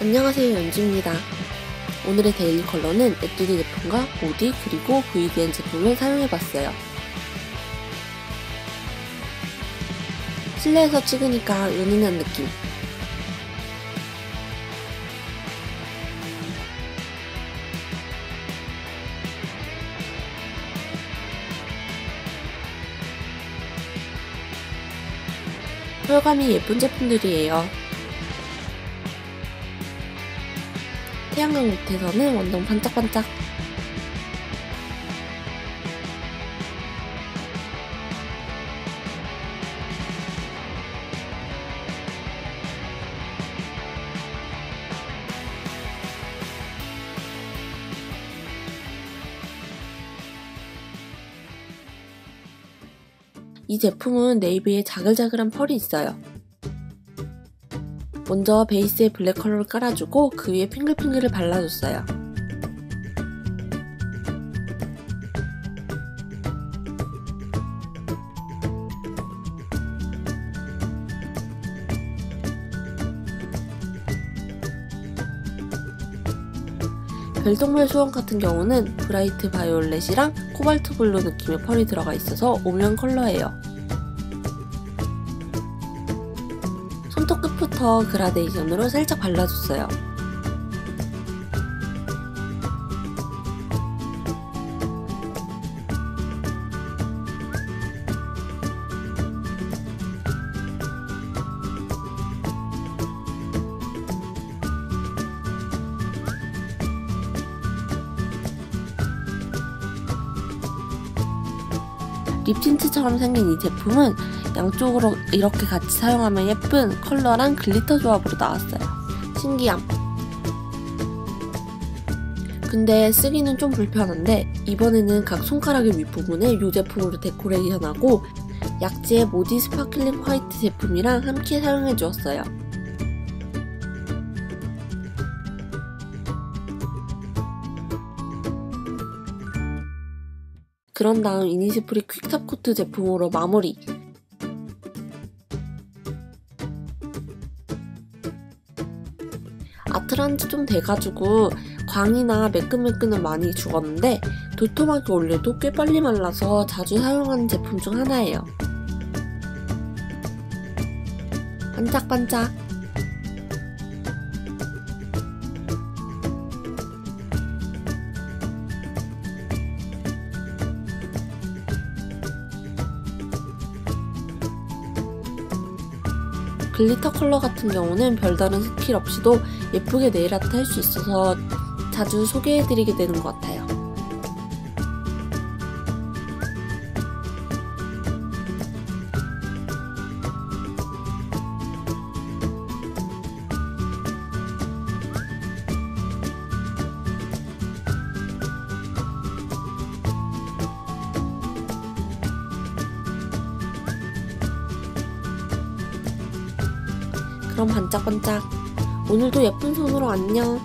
안녕하세요 연주입니다. 오늘의 데일리 컬러는 에뛰드 제품과 보디 그리고 VDN 제품을 사용해봤어요. 실내에서 찍으니까 은은한 느낌 펄감이 예쁜 제품들이에요. 태양광 밑에서는 완전 반짝반짝 이 제품은 네이비에 자글자글한 펄이 있어요. 먼저 베이스에 블랙 컬러를 깔아주고 그 위에 핑글핑글을 발라줬어요. 별동물 수원 같은 경우는 브라이트 바이올렛이랑 코발트 블루 느낌의 펄이 들어가 있어서 오묘한 컬러예요. 끝부터 그라데이션으로 살짝 발라줬어요. 립틴트처럼 생긴 이 제품은 양쪽으로 이렇게 같이 사용하면 예쁜 컬러랑 글리터 조합으로 나왔어요. 신기함. 근데 쓰기는 좀 불편한데 이번에는 각 손가락의 윗부분에 이 제품으로 데코레이션하고 약지의 모디 스파클링 화이트 제품이랑 함께 사용해 주었어요. 그런 다음 이니시프리 퀵탑 코트 제품으로 마무리 아트란지 좀 돼가지고 광이나 매끈매끈은 많이 죽었는데 도톰하게 올려도 꽤 빨리 말라서 자주 사용하는 제품 중 하나예요. 반짝반짝 글리터 컬러 같은 경우는 별다른 스킬 없이도 예쁘게 네일 아트 할 수 있어서 자주 소개해드리게 되는 것 같아요. 그럼 반짝반짝. 오늘도 예쁜 손으로 안녕